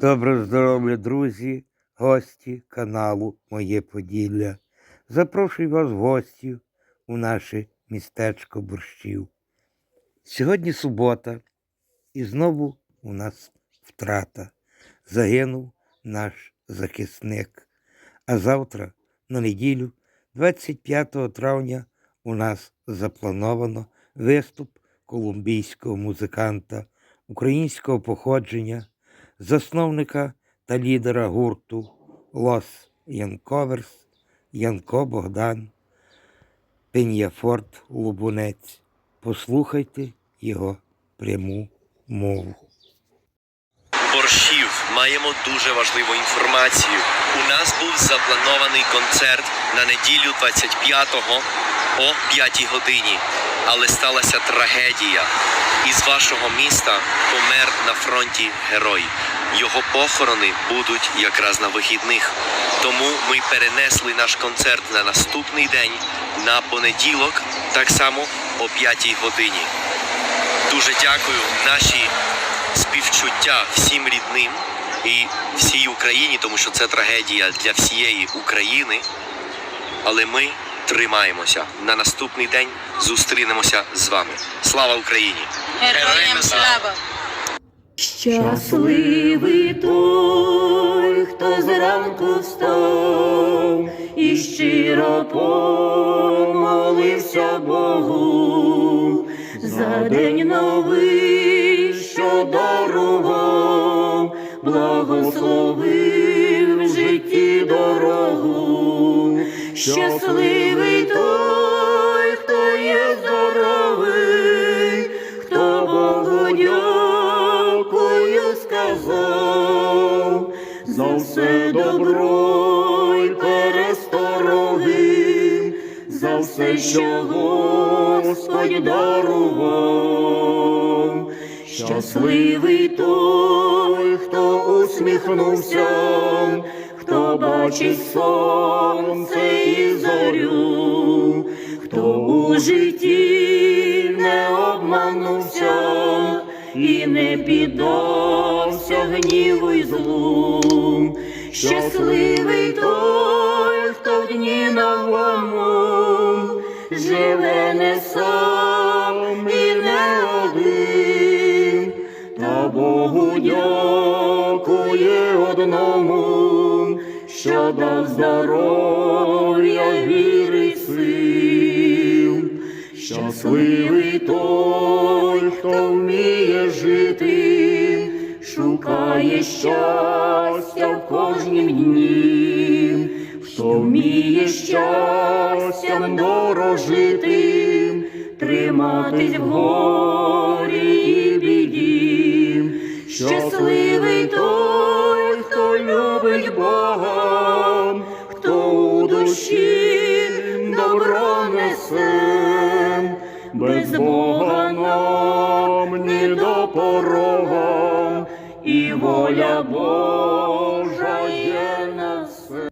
Доброго здоров'я, друзі, гості каналу Моє Поділля. Запрошую вас в у наше містечко борщів. Сьогодні субота, і знову у нас втрата. Загинув наш захисник. А завтра, на неділю, 25 травня, у нас заплановано виступ колумбійського музиканта українського походження засновника та лідера гурту Лос Янковерс Янко Богдан Пеньяфорт Лубунець. Послухайте його пряму мову. борщів маємо дуже важливу інформацію. У нас був запланований концерт на неділю 25-го о 5 годині, але сталася трагедія. Із вашого міста помер на фронті герой. Його похорони будуть якраз на вихідних. Тому ми перенесли наш концерт на наступний день на понеділок, так само о 5 годині. Дуже дякую наші співчуття всім рідним і всій Україні, тому що це трагедія для всієї України. Але ми тримаємося. На наступний день зустрінемося з вами. Слава Україні! Героям слава! Щасливий той, хто зранку встав і щиро помолився Богу за день новий, що дарував, благословив в житті дорогу. Щасливий все добро й перестороги, за все, що Господь дарував. Щасливий той, хто усміхнувся, хто бачить сонце і зорю, хто у житті не обманувся і не піддався гніву й злу. Щасливий той, хто в дні новому живе не сам і не один, та Богу дякує одному, що дав здоров'я, віри сил. Щасливий той, хто вміє жити, шукає щастя щастям дорожити, триматись в горі і біді. Щасливий той, хто любить Бога, хто у душі добро несе, без Бога нам не до порога, і воля Божа є на все.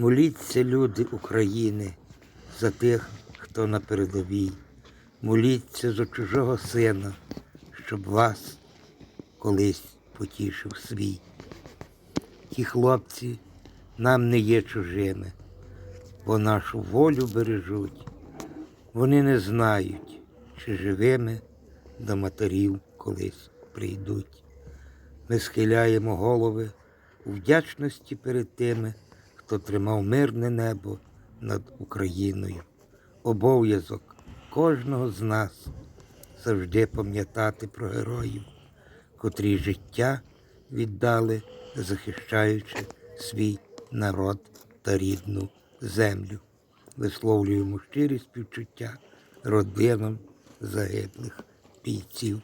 Моліться, люди України, за тих, хто на передовій. Моліться за чужого сина, щоб вас колись потішив свій. Ті хлопці нам не є чужими, бо нашу волю бережуть. Вони не знають, чи живими до матерів колись прийдуть. Ми схиляємо голови у вдячності перед тими, хто тримав мирне небо над Україною. Обов'язок кожного з нас завжди пам'ятати про героїв, котрі життя віддали, захищаючи свій народ та рідну землю. Висловлюємо щирі співчуття родинам загиблих бійців,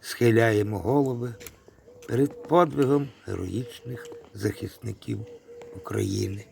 схиляємо голови перед подвигом героїчних захисників України.